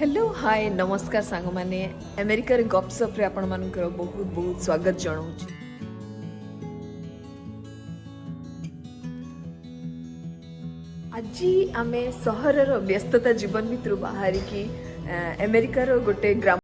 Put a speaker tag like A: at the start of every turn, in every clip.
A: hello hi ନମସ୍କାର ସାଙ୍ଗମାନେ ଆମେରିକାର ଗପସପ୍ରେ ଆପଣମାନଙ୍କର ବହୁତ ବହୁତ ସ୍ୱାଗତ ଜଣାଉଛି ଆଜି ଆମେ ସହରର ବ୍ୟସ୍ତତା ଜୀବନ ଭିତରୁ ବାହାରିକି ଆମେରିକାର ଗୋଟେ ଗ୍ରାମ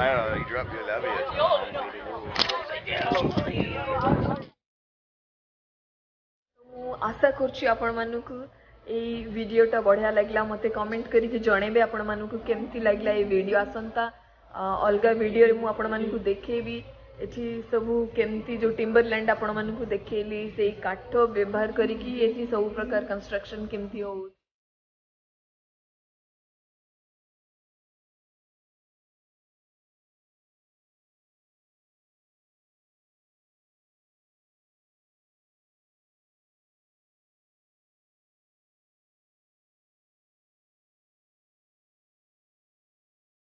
A: आशा करुच्छी आपण बढ़िया लगला मत कमेंट करके जनइबे आपण मानक केमती लगला ये भिड आसंता अलग भिड मुझे देखेबी ए सबू केमती जो टिम्बरलैंड आपण मानक देखेली से काठ व्यवहार करी सब प्रकार कंस्ट्रक्शन केमती हो